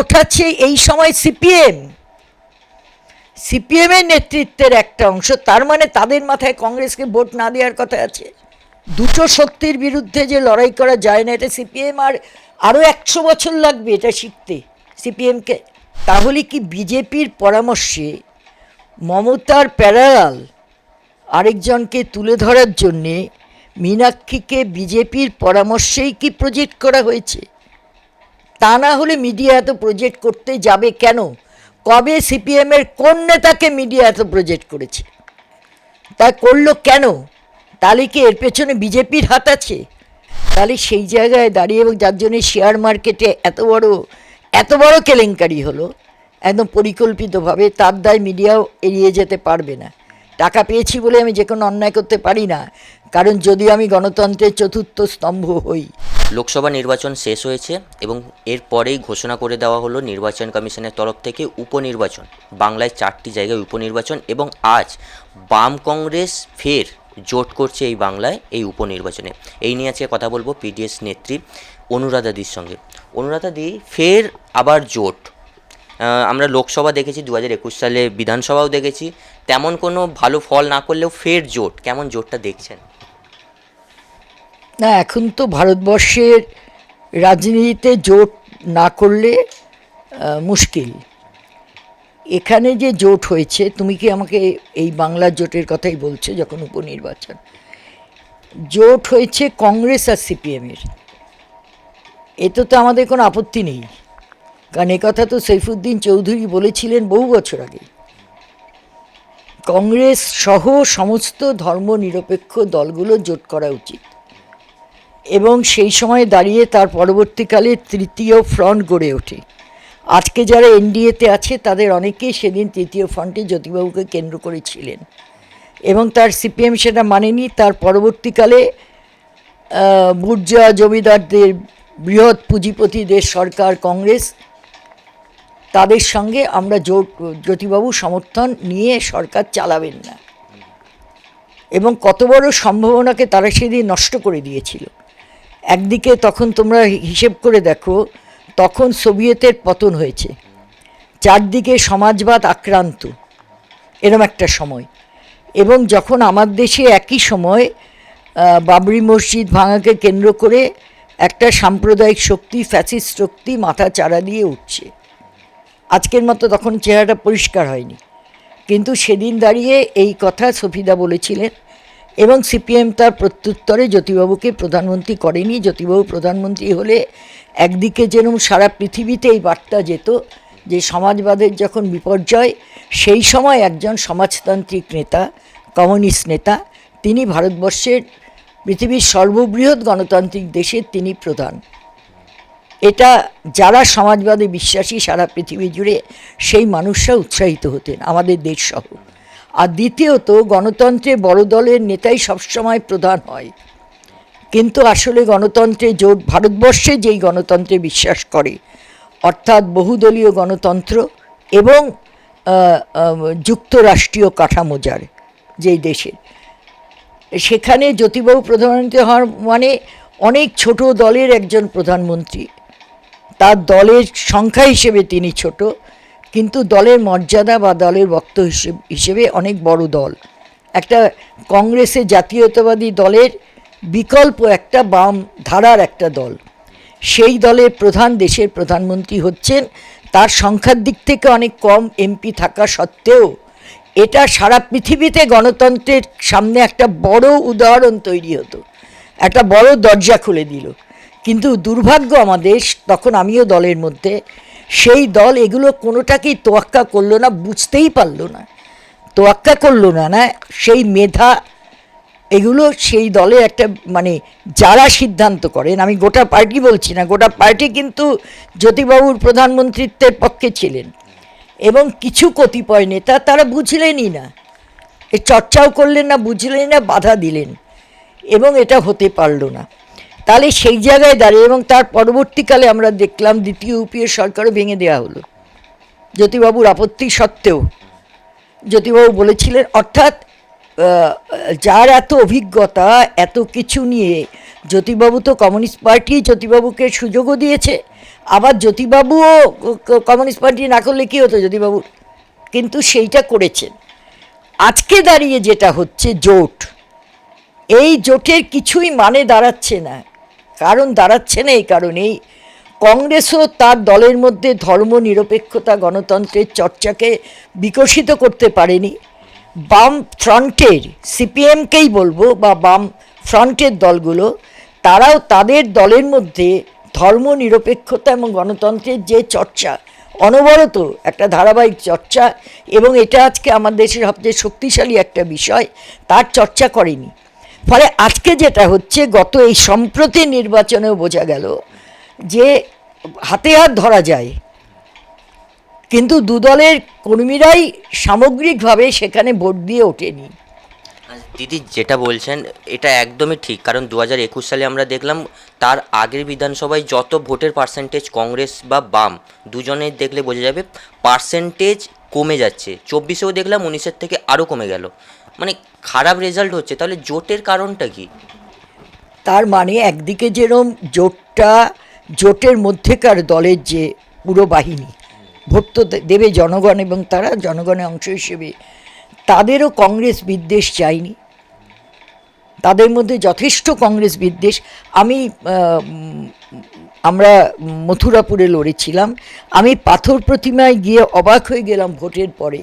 ওঠাচ্ছে এই সময় সিপিএম। সিপিএমের নেতৃত্বের একটা অংশ, তার মানে তাদের মাথায় কংগ্রেসকে ভোট না দেওয়ার কথা আছে। দুটো শক্তির বিরুদ্ধে যে লড়াই করা যায় না, এটা সিপিএম আর আরও একশো বছর লাগবে এটা শিখতে সিপিএমকে। তাহলে কি বিজেপির পরামর্শে মমতার প্যারালাল আরেকজনকে তুলে ধরার জন্যে মীনাক্ষীকে বিজেপির পরামর্শেই কি প্রজেক্ট করা হয়েছে? তা না হলে মিডিয়া এত প্রজেক্ট করতে যাবে কেন? কবে সিপিএমের কোন নেতাকে মিডিয়া এত প্রজেক্ট করেছে? তা করল কেন? তাহলে কি এর পেছনে বিজেপির হাত আছে? তাহলে সেই জায়গায় দাঁড়িয়ে এবং যার জন্য শেয়ার মার্কেটে এত বড় এত বড় কেলেঙ্কারি হলো, একদম পরিকল্পিতভাবে তার দায় মিডিয়াও এড়িয়ে যেতে পারবে না। টাকা পেয়েছি বলে আমি যে কোনো অন্যায় করতে পারি না। কারণ যদি আমি গণতন্ত্রের চতুর্থ স্তম্ভ হই। লোকসভা নির্বাচন শেষ হয়েছে এবং এরপরেই ঘোষণা করে দেওয়া হলো নির্বাচন কমিশনের তরফ থেকে উপনির্বাচন, বাংলায় চারটি জায়গায় উপনির্বাচন এবং আজ বাম কংগ্রেস ফের জোট করছে এই বাংলায় এই উপনির্বাচনে। এই নিয়ে আজকে কথা বলব পিডিএস নেত্রী অনুরাধাদির সঙ্গে। অনুরাধাদি ফের আবার জোট। আমরা লোকসভা দেখেছি দু হাজার একুশ সালে, বিধানসভাও দেখেছি। তেমন কোনো ভালো ফল না করলেও ফের জোট। কেমন জোটটা দেখছেন? না, এখন তো ভারতবর্ষের রাজনীতিতে জোট না করলে মুশকিল। এখানে যে জোট হয়েছে, তুমি কি আমাকে এই বাংলার জোটের কথাই বলছো যখন উপনির্বাচন? জোট হয়েছে কংগ্রেস আর সিপিএমের। এতে তো আমাদের কোনো আপত্তি নেই। কারণ কথা তো সৈফুদ্দিন চৌধুরী বলেছিলেন বহু বছর আগে। কংগ্রেস সহ সমস্ত ধর্মনিরপেক্ষ দলগুলো জোট করা উচিত। এবং সেই সময় দাঁড়িয়ে তার পরবর্তীকালে তৃতীয় ফ্রন্ট গড়ে ওঠে। আজকে যারা এনডিএতে আছে, তাদের অনেকেই সেদিন তৃতীয় ফ্রন্টে জ্যোতিবাবুকে কেন্দ্র করেছিলেন। এবং তার সিপিএম সেটা মানেনি, তার পরবর্তীকালে বুর্জা জমিদারদের, বৃহৎ পুঁজিপতিদের সরকার কংগ্রেস, তাদের সঙ্গে আমরা জ্যোতিবাবু সমর্থন নিয়ে সরকার চালাবেন না। এবং কত বড় সম্ভাবনাকে তারা সেদিন নষ্ট করে দিয়েছিল। একদিকে তখন তোমরা হিসেব করে দেখো, তখন সোভিয়েতের পতন হয়েছে। চারদিকে সমাজবাদ আক্রান্ত, এরম একটা সময়। এবং যখন আমার দেশে একই সময় বাবরি মসজিদ ভাঙাকে কেন্দ্র করে একটা সাম্প্রদায়িক শক্তি, ফ্যাসিস্ট শক্তি মাথা চারা দিয়ে উঠছে। আজকের মতো তখন চেহারাটা পরিষ্কার হয়নি। কিন্তু সেদিন দাঁড়িয়ে এই কথা সফিদা বলেছিলেন এবং সিপিএম তার প্রত্যুত্তরে জ্যোতিবাবুকে প্রধানমন্ত্রী করেনি। জ্যোতিবাবু প্রধানমন্ত্রী হলে একদিকে যেরকম সারা পৃথিবীতে এই বার্তা যেত যে সমাজবাদের যখন বিপর্যয়, সেই সময় একজন সমাজতান্ত্রিক নেতা, কমিউনিস্ট নেতা, তিনি ভারতবর্ষের পৃথিবীর সর্ববৃহৎ গণতান্ত্রিক দেশের তিনি প্রধান। এটা যারা সমাজবাদে বিশ্বাসী সারা পৃথিবী জুড়ে, সেই মানুষরা উৎসাহিত হতেন, আমাদের দেশ সহ আর দ্বিতীয়ত, গণতন্ত্রে বড় দলের নেতাই সবসময় প্রধান হয়। কিন্তু আসলে গণতন্ত্রে জোট ভারতবর্ষে যেই গণতন্ত্রে বিশ্বাস করে, অর্থাৎ বহুদলীয় গণতন্ত্র এবং যুক্তরাষ্ট্রীয় কাঠামো যার, যেই দেশের। সেখানে জ্যোতিবাবু প্রধানমন্ত্রী হওয়ার মানে অনেক ছোট দলের একজন প্রধানমন্ত্রী। তার দলের সংখ্যা হিসেবে তিনি ছোট। কিন্তু দলের মর্যাদা বা দলের বক্ত হিসেবে অনেক বড় দল। একটা কংগ্রেসের জাতীয়তাবাদী দলের বিকল্প একটা বাম ধারার একটা দল। সেই দলের প্রধান, দেশের প্রধানমন্ত্রী হচ্ছেন। তার সংখ্যার দিক থেকে অনেক কম এমপি থাকা সত্ত্বেও এটা সারা পৃথিবীতে গণতন্ত্রের সামনে একটা বড় উদাহরণ তৈরি হতো। একটা বড় দরজা খুলে দিল। কিন্তু দুর্ভাগ্য আমাদের তখন আমিও দলের মধ্যে, সেই দল এগুলো কোনোটাকেই তোয়াক্কা করল না, বুঝতেই পারল না। তোয়াক্কা করল না না, সেই মেধা, এগুলো সেই দলে একটা মানে যারা সিদ্ধান্ত করেন, আমি গোটা পার্টি বলছি না, গোটা পার্টি কিন্তু জ্যোতিবাবুর প্রধানমন্ত্রিত্বের পক্ষে ছিলেন। এবং কিছু কতিপয় নেতা তারা বুঝলেনই না। এ চর্চাও করলেন না বুঝলেন না, বাধা দিলেন। এবং এটা হতে পারল না। তাহলে সেই জায়গায় দাঁড়িয়ে এবং তার পরবর্তীকালে আমরা দেখলাম দ্বিতীয় ইউপিএ সরকারও ভেঙে দেওয়া হলো। জ্যোতিবাবুর আপত্তি সত্ত্বেও। জ্যোতিবাবু বলেছিলেন, অর্থাৎ যার এত অভিজ্ঞতা, এত কিছু নিয়ে জ্যোতিবাবু তো কমিউনিস্ট পার্টি জ্যোতিবাবুকে সুযোগও দিয়েছে। আবার জ্যোতিবাবুও কমিউনিস্ট পার্টি না করলে কী হতো জ্যোতিবাবুর? কিন্তু সেইটা করেছেন। আজকে দাঁড়িয়ে যেটা হচ্ছে জোট। এই জোটের কিছুই মানে দাঁড়াচ্ছে না। কারণ দাঁড়াচ্ছে না এই কারণেই। কংগ্রেসও তার দলের মধ্যে ধর্ম নিরপেক্ষতা গণতন্ত্রের চর্চাকে বিকশিত করতে পারেনি। বাম ফ্রন্টের, সিপিএমকেই বলব, বা বাম ফ্রন্টের দলগুলো, তারাও তাদের দলের মধ্যে ধর্ম নিরপেক্ষতা এবং গণতন্ত্রের যে চর্চা, অনবরত একটা ধারাবাহিক চর্চা, এবং এটা আজকে আমার দেশের সবচেয়ে শক্তিশালী একটা বিষয়, তার চর্চা করেনি। ফলে আজকে যেটা হচ্ছে, গত এই সম্প্রতি নির্বাচনেও বোঝা গেল যে হাতে হাত ধরা যায়। কিন্তু দুদলের কর্মীরাই সামগ্রিকভাবে সেখানে ভোট দিয়ে ওঠেনি। দিদি যেটা বলছেন, এটা একদমই ঠিক। কারণ দু হাজার একুশ সালে আমরা দেখলাম, তার আগের বিধানসভায় যত ভোটের পার্সেন্টেজ কংগ্রেস বা বাম দুজনের দেখলে বোঝা যাবে পার্সেন্টেজ কমে যাচ্ছে। চব্বিশেও দেখলাম, উনিশের থেকে আরও কমে গেল। মানে খারাপ রেজাল্ট হচ্ছে, তাহলে জোটের কারণটা কি? তার মানে একদিকে যেরম জোটটা, জোটের মধ্যেকার দলের যে পুরো বাহিনী, ভোট তো দেবে জনগণ এবং তারা জনগণের অংশ হিসেবে, তাদেরও কংগ্রেস বিদ্বেষ চাইনি। তাদের মধ্যে যথেষ্ট কংগ্রেস বিদ্বেষ। আমি আমরা মথুরাপুরে লড়েছিলাম। আমি পাথর প্রতিমায় গিয়ে অবাক হয়ে গেলাম ভোটের পরে।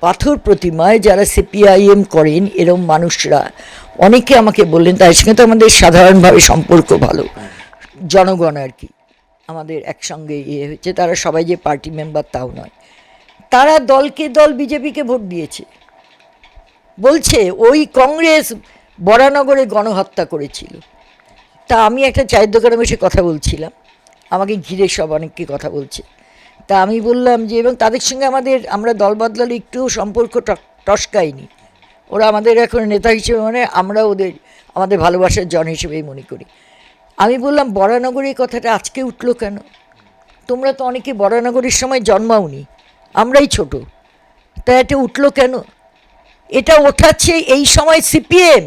পাথর প্রতিমায় যারা সিপিআইএম করেন, এরম মানুষরা। অনেকে আমাকে বললেন তার সঙ্গে তো আমাদের সাধারণভাবে সম্পর্ক ভালো। জনগণ আর কি, আমাদের একসঙ্গে ইয়ে হয়েছে, তারা সবাই যে পার্টি মেম্বার তাও নয়। তারা দলকে দল, বিজেপিকে ভোট দিয়েছে। বলছে, ওই কংগ্রেস বরানগরে গণহত্যা করেছিল। তা আমি একটা চায়ের দোকানে বসে কথা বলছিলাম। আমাকে ঘিরে সব অনেককে কথা বলছে। তা আমি বললাম যে, এবং তাদের সঙ্গে আমাদের, আমরা দল বদলালে একটু সম্পর্ক টসকায়নি। ওরা আমাদের এখন নেতা হিসেবে মানে আমরা ওদের, আমাদের ভালোবাসার জন হিসেবেই মনে করি। আমি বললাম, বরানগরে এই কথাটা আজকে উঠল কেন? তোমরা তো অনেকে বরানগরের সময় জন্মাওনি, আমরাই ছোট। তা এটা উঠল কেন? এটা ওঠাচ্ছে এই সময় সিপিএম।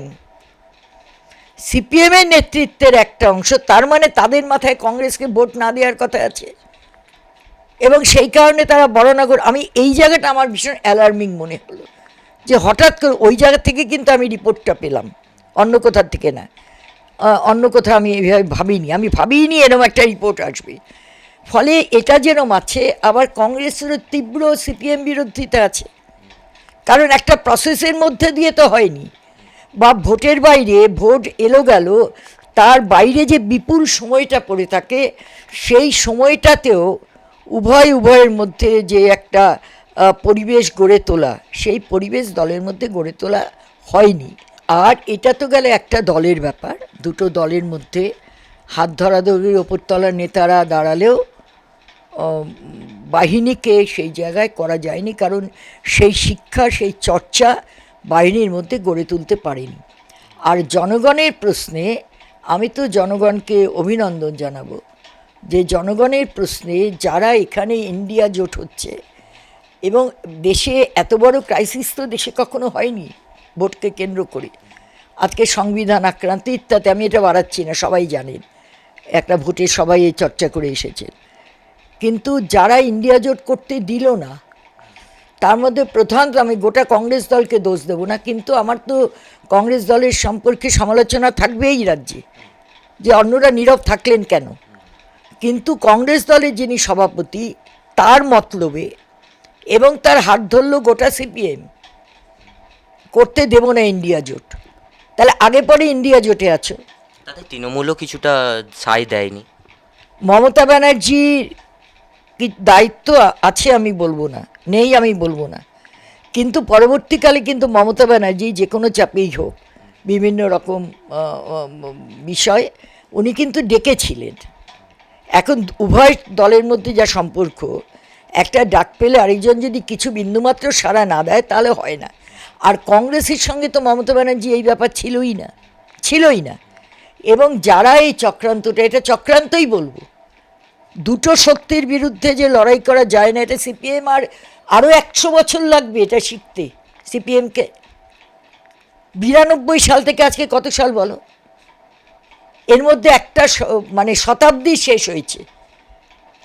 সিপিএমের নেতৃত্বের একটা অংশ, তার মানে তাদের মাথায় কংগ্রেসকে ভোট না দেওয়ার কথা আছে। এবং সেই কারণে তারা বড়নগর, আমি এই জায়গাটা আমার ভীষণ অ্যালার্মিং মনে হলো। যে হঠাৎ করে ওই জায়গা থেকে কিন্তু আমি রিপোর্টটা পেলাম। অন্য কোথার থেকে না। অন্য কোথাও আমি এইভাবে ভাবিনি। আমি ভাবিনি এরকম একটা রিপোর্ট আসবে। ফলে এটা যেরকম আছে, আবার কংগ্রেসেরও তীব্র সিপিএম বিরোধিতা আছে। কারণ একটা প্রসেসের মধ্যে দিয়ে তো হয়নি। বা ভোটের বাইরে ভোট এলো গেল, তার বাইরে যে বিপুল সময়টা পড়ে থাকে, সেই সময়টাতেও উভয় উভয়ের মধ্যে যে একটা পরিবেশ গড়ে তোলা, সেই পরিবেশ দলের মধ্যে গড়ে তোলা হয়নি। আর এটা তো গেলে একটা দলের ব্যাপার। দুটো দলের মধ্যে হাত ধরাধরির ওপর তলার নেতারা দাঁড়ালেও বাহিনীকে সেই জায়গায় করা যায়নি কারণ সেই শিক্ষা, সেই চর্চা বাহিনীর মধ্যে গড়ে তুলতে পারেনি। আর জনগণের প্রশ্নে আমি তো জনগণকে অভিনন্দন জানাব। যে জনগণের প্রশ্নে যারা এখানে ইন্ডিয়া জোট হচ্ছে, এবং দেশে এত বড় ক্রাইসিস তো দেশে কখনো হয়নি, ভোটকে কেন্দ্র করে। আজকে সংবিধান আক্রান্ত ইত্যাদি আমি এটা বাড়াচ্ছি না, সবাই জানেন একটা ভোটে সবাই এই চর্চা করে এসেছেন কিন্তু যারা ইন্ডিয়া জোট করতে দিল না, তার মধ্যে প্রধানত আমি গোটা কংগ্রেস দলকে দোষ দেবো না, কিন্তু আমার তো কংগ্রেস দলের সম্পর্কে সমালোচনা থাকবেই এই রাজ্যে। যে অন্যরা নীরব থাকলেন কেন? কিন্তু কংগ্রেস দলের যিনি সভাপতি তার মতলবে এবং তার হাত ধরল গোটা সিপিএম করতে দেব না ইন্ডিয়া জোট। তাহলে আগে পরে ইন্ডিয়া জোটে আছো। তাতে তৃণমূলও কিছুটা সায় দেয়নি। মমতা ব্যানার্জির কি দায়িত্ব আছে আমি বলব না নেই আমি বলব না। কিন্তু পরবর্তীকালে কিন্তু মমতা ব্যানার্জি যে কোনো চাপেই হোক বিভিন্ন রকম বিষয় উনি কিন্তু ডেকেছিলেন। এখন উভয় দলের মধ্যে যা সম্পর্ক, একটা ডাক পেলে আরেকজন যদি কিছু বিন্দুমাত্র সাড়া না দেয়, তাহলে হয় না। আর কংগ্রেসের সঙ্গে তো মমতা ব্যানার্জি এই ব্যাপার ছিলই না ছিলই না। এবং যারা এই চক্রান্তটা, এটা চক্রান্তই বলব। দুটো শক্তির বিরুদ্ধে যে লড়াই করা যায় না, এটা সিপিএম আর আরও একশো বছর লাগবে এটা শিখতে, সিপিএমকে। বিরানব্বই সাল থেকে আজকে কত সাল বলো? এর মধ্যে একটা মানে শতাব্দী শেষ হয়েছে।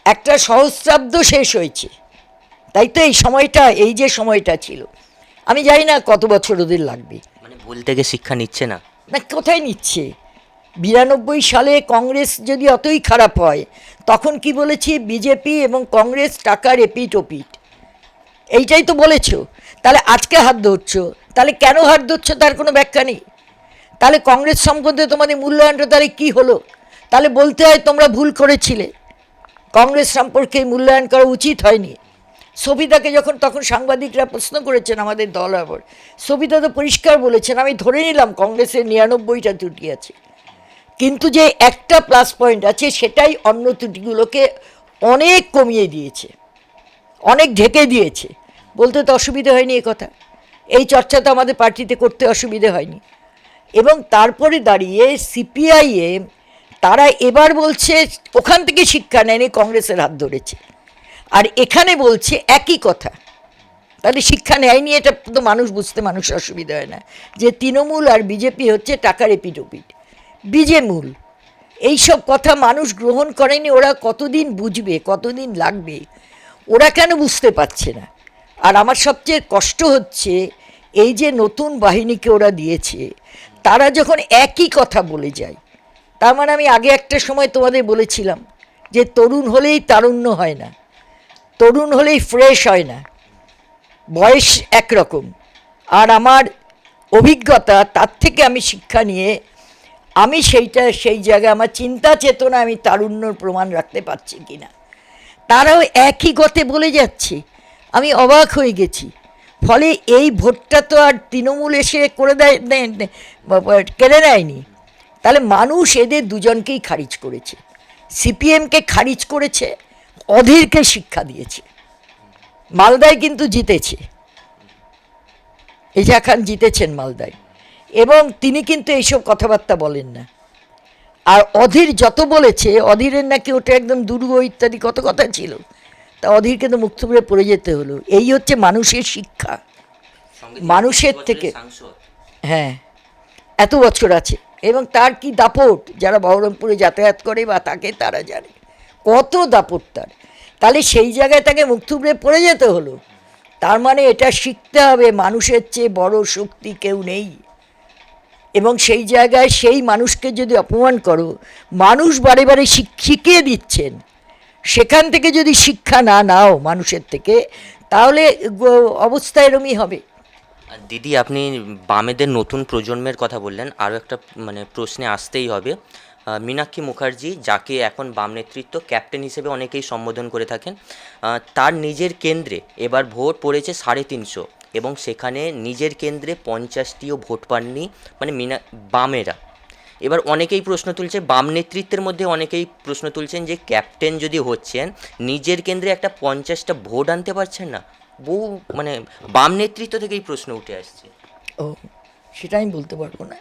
একটা সহস্রাব্দ শেষ হয়েছে। তাই তো এই সময়টা এই যে সময়টা ছিল। আমি জানি না কত বছর ওদের লাগবে। মানে ভুল থেকে শিক্ষা নিচ্ছে না? না কোথায় নিচ্ছে? বিরানব্বই সালে কংগ্রেস যদি অতই খারাপ হয় তখন কি বলেছি বিজেপি এবং কংগ্রেস টাকার এপিট ওপিট এইটাই তো বলেছ। তাহলে আজকে হাত ধরছো। তাহলে কেন হাত ধরছো? তার কোনো ব্যাখ্যা নেই। তাহলে কংগ্রেস সম্বন্ধে তোমাদের মূল্যায়নটা তাহলে কী হলো? তাহলে বলতে হয় তোমরা ভুল করেছিলে। কংগ্রেস সম্পর্কে মূল্যায়ন করা উচিত হয়নি। সবিতাকে যখন, তখন সাংবাদিকরা প্রশ্ন করেছেন আমাদের দল আবার। সবিতা তো পরিষ্কার বলেছেন, আমি ধরে নিলাম কংগ্রেসের নিরানব্বইটা ত্রুটি আছে। কিন্তু যে একটা প্লাস পয়েন্ট আছে, সেটাই অন্য ত্রুটিগুলোকে অনেক কমিয়ে দিয়েছে। অনেক ঢেকে দিয়েছে। বলতে তো অসুবিধে হয়নি এ কথা। এই চর্চা তো আমাদের পার্টিতে করতে অসুবিধে হয়নি। এবং তারপরে দাঁড়িয়ে সিপিআইএম তারা এবার বলছে ওখান থেকে শিক্ষা নেয়নি, কংগ্রেসের হাত ধরেছে। আর এখানে বলছে একই কথা। তাহলে শিক্ষা নেয়নি, এটা তো মানুষ বুঝতে মানুষ অসুবিধা হয় না। যে তৃণমূল আর বিজেপি হচ্ছে টাকার এপিটোপিট বিজে মূল এইসব কথা মানুষ গ্রহণ করেনি, ওরা কতদিন বুঝবে, কতদিন লাগবে, ওরা কেন বুঝতে পারছে না? আর আমার সবচেয়ে কষ্ট হচ্ছে, এই যে নতুন বাহিনীকে ওরা দিয়েছে তারা যখন একই কথা বলে যায়, তার মানে আমি আগে একটা সময় তোমাদের বলেছিলাম যে তরুণ হলেই তারুণ্য হয় না, তরুণ হলেই ফ্রেশ হয় না, বয়স একরকম। আর আমার অভিজ্ঞতা, তার থেকে আমি শিক্ষা নিয়ে আমি সেইটা, সেই জায়গায় আমার চিন্তা চেতনা আমি তারুণ্যর প্রমাণ রাখতে পারছি কি না তারাও একই গতে বলে যাচ্ছে। আমি অবাক হয়ে গেছি। ফলে এই ভোটটা তো আর তৃণমূল এসে করে দেয় কেড়ে নেয়নি। তাহলে মানুষ এদের দুজনকেই খারিজ করেছে। সিপিএমকে খারিজ করেছে, অধীরকে শিক্ষা দিয়েছে। মালদায় কিন্তু জিতেছে। এজা খান জিতেছেন মালদায়। এবং তিনি কিন্তু এইসব কথাবার্তা বলেন না। আর অধীর যত বলেছে, অধীরের নাকি ওটা একদম দুর্গ ইত্যাদি কত কথা ছিল। তা অধীরকে তো মুক্ত করে পড়ে যেতে হলো। এই হচ্ছে মানুষের শিক্ষা। মানুষের থেকে- হ্যাঁ এত বছর আছে। এবং তার কি দাপট? যারা বহরমপুরে যাতায়াত করে বা তাকে তারা জানে। কত দাপট তার। তাহলে সেই জায়গায় তাকে মুখ থুবড়ে পড়ে যেতে হলো। তার মানে এটা শিখতে হবে মানুষের চেয়ে বড় শক্তি কেউ নেই। এবং সেই জায়গায় সেই মানুষকে যদি অপমান করো মানুষ বারে বারে শিখ- শিখিয়ে দিচ্ছেন। সেখান থেকে যদি শিক্ষা না নাও মানুষের থেকে, তাহলে অবস্থা এরমই হবে। দিদি, আপনি বামেদের নতুন প্রজন্মের কথা বললেন, আরও একটা মানে প্রশ্নে আসতেই হবে। মীনাক্ষী মুখার্জি, যাকে এখন বাম নেতৃত্ব, ক্যাপ্টেন হিসেবে অনেকেই সম্বোধন করে থাকেন তার নিজের কেন্দ্রে এবার ভোট পড়েছে সাড়ে তিনশো, এবং সেখানে নিজের কেন্দ্রে পঞ্চাশটিও ভোট পাননি মানে মিনা, বামেরা। এবার অনেকেই প্রশ্ন তুলছে, বাম নেতৃত্বের মধ্যে অনেকেই প্রশ্ন তুলছেন যে ক্যাপ্টেন যদি হচ্ছেন, নিজের কেন্দ্রে একটা পঞ্চাশটা ভোট আনতে পারছেন না। বহু মানে বাম নেতৃত্ব থেকেই প্রশ্ন উঠে আসছে। ও, সেটা আমি বলতে পারব না।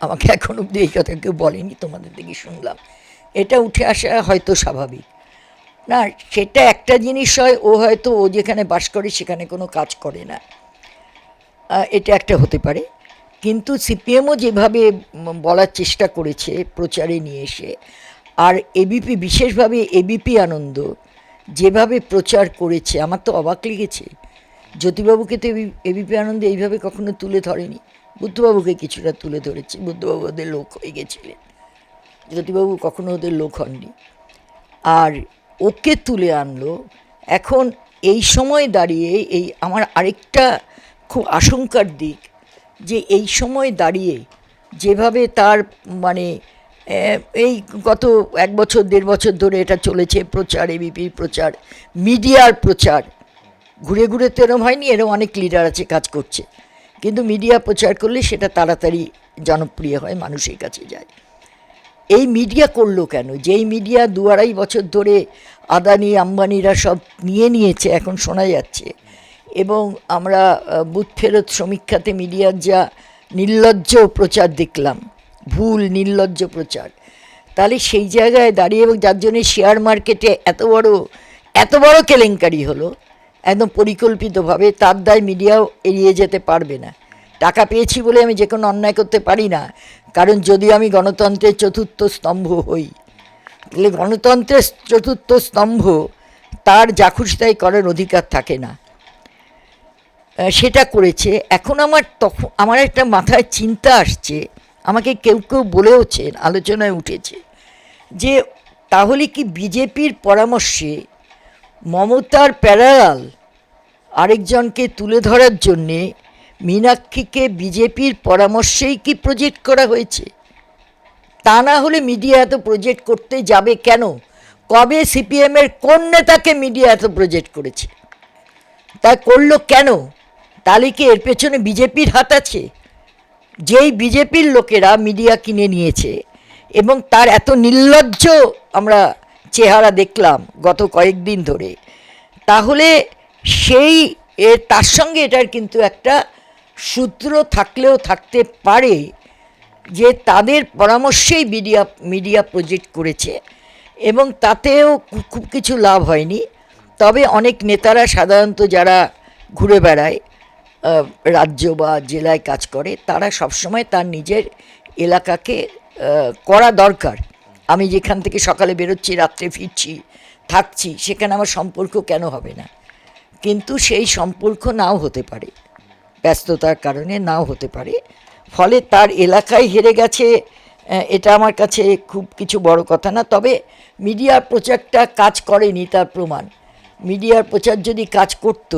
আমাকে এখন অবধি এই কথা কেউ বলেনি, তোমাদের দিকে শুনলাম। এটা উঠে আসা হয়তো স্বাভাবিক। না, সেটা একটা জিনিস হয়, ও হয়তো ও যেখানে বাস করে সেখানে কোনো কাজ করে না। এটা একটা হতে পারে। কিন্তু সিপিএমও যেভাবে বলার চেষ্টা করেছে, প্রচারে নিয়ে এসে, আর এবিপি, বিশেষভাবে এবিপি আনন্দ, যেভাবে প্রচার করেছে, আমার তো অবাক লেগেছে। জ্যোতিবাবুকে তো এবিপি আনন্দ এইভাবে কখনো তুলে ধরেনি। বুদ্ধবাবুকে কিছুটা তুলে ধরেছে, বুদ্ধবাবু ওদের লোক হয়ে গেছিলেন। জ্যোতিবাবু কখনো ওদের লোক হননি। আর ওকে তুলে আনলো, এখন এই সময় দাঁড়িয়ে এই আমার আরেকটা খুব আশঙ্কার দিক যে এই সময় দাঁড়িয়ে যেভাবে তার মানে এই গত এক বছর, দেড় বছর ধরে এটা চলেছে, প্রচার এবিপির প্রচার, মিডিয়ার প্রচার। ঘুরে ঘুরে তো এরম হয়নি, এরম অনেক লিডার আছে, কাজ করছে। কিন্তু মিডিয়া প্রচার করলে সেটা তাড়াতাড়ি জনপ্রিয় হয়, মানুষের কাছে যায়। এই মিডিয়া করল কেন? যেই মিডিয়া দু আড়াই বছর ধরে আদানি, আম্বানিরা সব নিয়ে নিয়েছে, এখন শোনা যাচ্ছে। এবং আমরা বুথ ফেরত সমীক্ষাতে মিডিয়ার যা নির্লজ্জ প্রচার দেখলাম, ভুল, নির্লজ্জ প্রচার, তাহলে সেই জায়গায় দাঁড়িয়ে এবং যার জন্য শেয়ার মার্কেটে এত বড় এত বড় কেলেঙ্কারি হলো, একদম পরিকল্পিতভাবে তার দায় মিডিয়াও এড়িয়ে যেতে পারবে না। টাকা পেয়েছি বলে আমি যে কোনো অন্যায় করতে পারি না, কারণ যদি আমি গণতন্ত্রের চতুর্থ স্তম্ভ হই, তাহলে গণতন্ত্রের চতুর্থ স্তম্ভ, তার যা খুশি তাই করার অধিকার থাকে না। সেটা করেছে। এখন আমার তখন আমার একটা মাথায় চিন্তা আসছে, আমাকে কেউ কেউ বলেওছেন, আলোচনায় উঠেছে, যে তাহলে কি বিজেপির পরামর্শে মমতার প্যারালাল আরেকজনকে তুলে ধরার জন্যে মীনাক্ষীকে বিজেপির পরামর্শেই কি প্রজেক্ট করা হয়েছে? তা না হলে মিডিয়া এত প্রজেক্ট করতে যাবে কেন? কবে সিপিএমের কোন নেতাকে মিডিয়া এত প্রজেক্ট করেছে? তা করল কেন? তাহলে কি এর পেছনে বিজেপির হাত আছে। যেই বিজেপির লোকেরা মিডিয়া কিনে নিয়েছে এবং তার এত নির্লজ্জ আমরা চেহারা দেখলাম গত কয়েকদিন ধরে, তাহলে সেই এর তার সঙ্গে এটার কিন্তু একটা সূত্র থাকলেও থাকতে পারে যে তাদের পরামর্শেই মিডিয়া মিডিয়া প্রজেক্ট করেছে এবং তাতেও খুব কিছু লাভ হয়নি। তবে অনেক নেতারা সাধারণত যারা ঘুরে বেড়ায় রাজ্য বা জেলায় কাজ করে, তারা সবসময় তার নিজের এলাকাকে করা দরকার। আমি যেখান থেকে সকালে বেরোচ্ছি, রাত্রে ফিরছি, থাকছি, সেখানে আমার সম্পর্ক কেন হবে না? কিন্তু সেই সম্পর্ক নাও হতে পারে, ব্যস্ততার কারণে নাও হতে পারে। ফলে তার এলাকায় হেরে গেছে এটা আমার কাছে খুব কিছু বড় কথা না। তবে মিডিয়ার প্রচারটা কাজ করেনি তার প্রমাণ। মিডিয়ার প্রচার যদি কাজ করত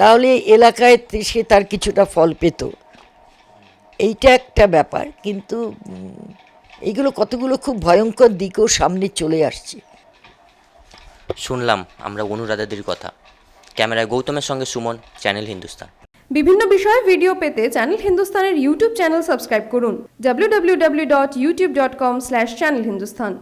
তাহলে এলাকায় সে তার কিছুটা ফল পেত। এইটা একটা ব্যাপার কিন্তু এইগুলো কতগুলো খুব ভয়ঙ্কর দিকও সামনে চলে আসছে। শুনলাম আমরা অনুরাধাদের কথা। ক্যামেরায় গৌতমের সঙ্গে সুমন চ্যানেল হিন্দুস্তান। বিভিন্ন বিষয়ে ভিডিও পেতে চ্যানেল হিন্দুস্তানের ইউটিউব চ্যানেল সাবস্ক্রাইব করুন www.youtube.com/channelhindustan